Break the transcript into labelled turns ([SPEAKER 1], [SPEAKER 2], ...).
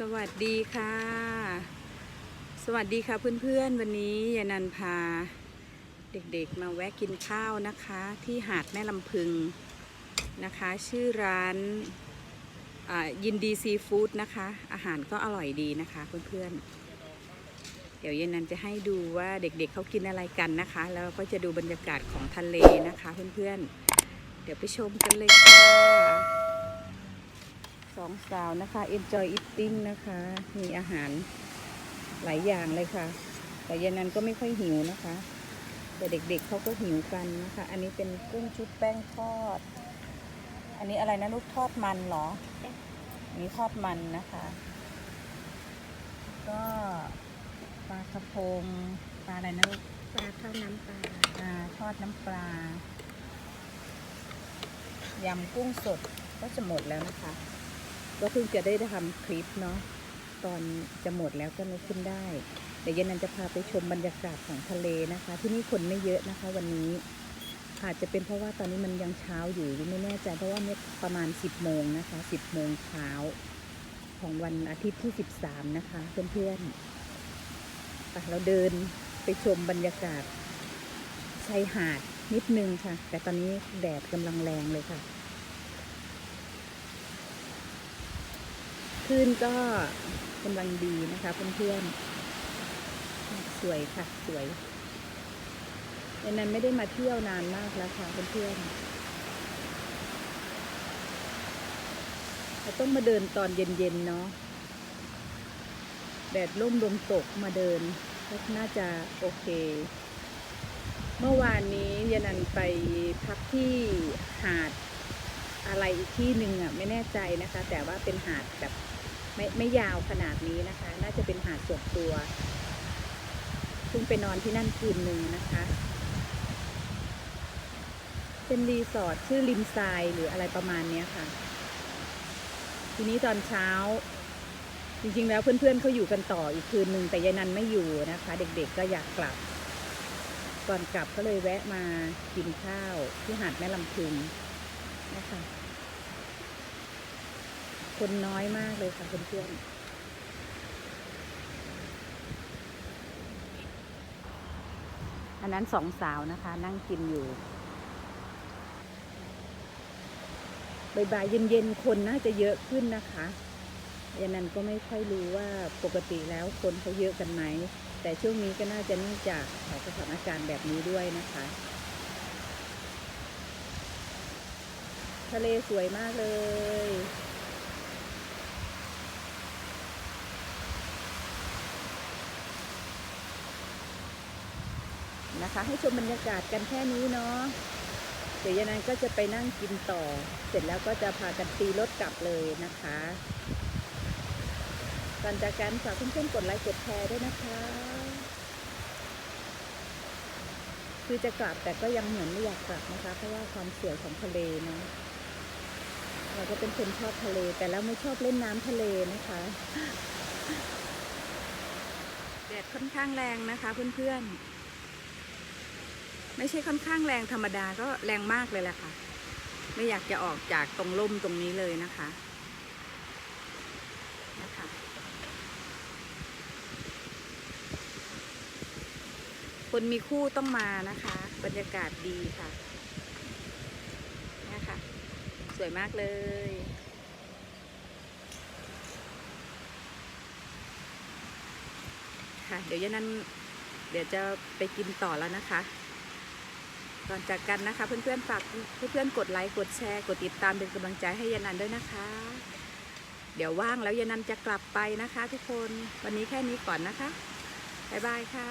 [SPEAKER 1] สวัสดีค่ะ สวัสดีค่ะเพื่อนๆ วันนี้ยานันพา เด็กๆมาแวะกินข้าวนะคะ ที่หาดแม่ลำพึงนะคะ ชื่อร้านยินดีซีฟู้ดนะคะ อาหารก็อร่อยดีนะคะเพื่อนๆ เดี๋ยวยานันจะให้ดูว่าเด็กๆเขากินอะไรกันนะคะ แล้วก็จะดูบรรยากาศของทะเลนะคะเพื่อนๆ เดี๋ยวไปชมกันเลยค่ะ องสาวนะคะ enjoy eating นะคะ มีอาหารหลายอย่างเลยค่ะ แต่ยานันก็ไม่ค่อยหิวนะคะ แต่เด็กๆเขาก็หิวกันนะคะ อันนี้เป็นกุ้งชุบแป้งทอด อันนี้อะไรนะลูกทอดมันเหรอ อันนี้ทอดมันนะคะ ก็ปลากระพงปลาอะไรนะลูก
[SPEAKER 2] ปลาทอดน้ำปลา
[SPEAKER 1] อ่าทอดน้ำปลายำกุ้งสดก็จะหมดแล้วนะคะ ก็เพิ่งจะได้ทำคลิปเนาะตอนจะหมดแล้วก็นึกขึ้นได้ เดี๋ยวเย็นนันจะพาไปชมบรรยากาศของทะเลนะคะ ที่นี่คนไม่เยอะนะคะ วันนี้อาจจะเป็นเพราะว่าตอนนี้มันยังเช้าอยู่ไม่แน่ใจเพราะว่าเนี่ยประมาณ 10 โมงนะคะ 10 โมงเช้าของวันอาทิตย์ที่ 13 นะคะ เพื่อนๆไปเราเดินไปชมบรรยากาศชายหาดนิดนึงค่ะ แต่ตอนนี้แดดกำลังแรงเลยค่ะ คลื่นก็กำลังดีนะคะเพื่อนๆ สวยค่ะสวยยันนั้นไม่ได้มาเที่ยวนานมากแล้วค่ะเพื่อนๆเราต้องมาเดินตอนเย็นๆเนาะ แดดร่มลมตกมาเดินก็น่าจะโอเค เมื่อวานนี้ยานันไปพักที่หาดอะไรอีกที่หนึ่งอะไม่แน่ใจนะคะ แต่ว่าเป็นหาดแบบ ไม่ไม่ยาวขนาดนี้นะคะ น่าจะเป็นหาดส่วนตัวเพิ่งไปนอนที่นั่นคืนหนึ่งนะคะ เป็นรีสอร์ทชื่อริมทรายหรืออะไรประมาณนี้ค่ะ ทีนี้ตอนเช้า จริงๆแล้วเพื่อนๆเขาอยู่กันต่ออีกคืนหนึ่งแต่ยายนันไม่อยู่นะคะ เด็กๆก็อยากกลับ ก่อนกลับก็เลยแวะมากินข้าวที่หาดแม่ลำพึงนะคะ คนน้อยมากเลยค่ะเพื่อนๆอันนั้นสองสาวนะคะ นั่งกินอยู่บ่ายๆเย็นๆคนน่าจะเยอะขึ้นนะคะยันนั้นก็ไม่ค่อยรู้ว่าปกติแล้วคนเขาเยอะกันไหม แต่ช่วงนี้ก็น่าจะเนื่องจากสถานการณ์แบบนี้ด้วยนะคะ ทะเลสวยมากเลย นะคะ ให้ชมบรรยากาศกันแค่นี้เนาะเดี๋ยวยานันก็จะไปนั่งกินต่อ เสร็จแล้วก็จะพากันตีรถกลับเลยนะคะก่อนจากกันฝากเพื่อนๆกดไลค์กดแชร์ด้วยนะคะ คือจะกลับแต่ก็ยังเหมือนไม่อยากกลับนะคะ เพราะว่าความสวยของทะเลเนาะเราก็เป็นคนชอบทะเล แต่แล้วไม่ชอบเล่นน้ำทะเลนะคะแดดค่อนข้างแรงนะคะเพื่อนๆ ไม่ใช่ค่อนข้างแรงธรรมดาก็แรงมากเลยแหละค่ะ ไม่อยากจะออกจากตรงร่มตรงนี้เลยนะคะนะคะคนมีคู่ต้องมานะคะ บรรยากาศดีค่ะนี่ค่ะสวยมากเลยค่ะเดี๋ยวยานั้นเดี๋ยวจะไปกินต่อแล้วนะคะ ก่อนจากกันนะคะ เพื่อนๆฝากเพื่อนๆกดไลค์กดแชร์กดติดตามเป็นกำลังใจให้ยานันด้วยนะคะ เดี๋ยวว่างแล้วยานันจะกลับไปนะคะ ทุกคนวันนี้แค่นี้ก่อนนะคะบ๊ายบายค่ะ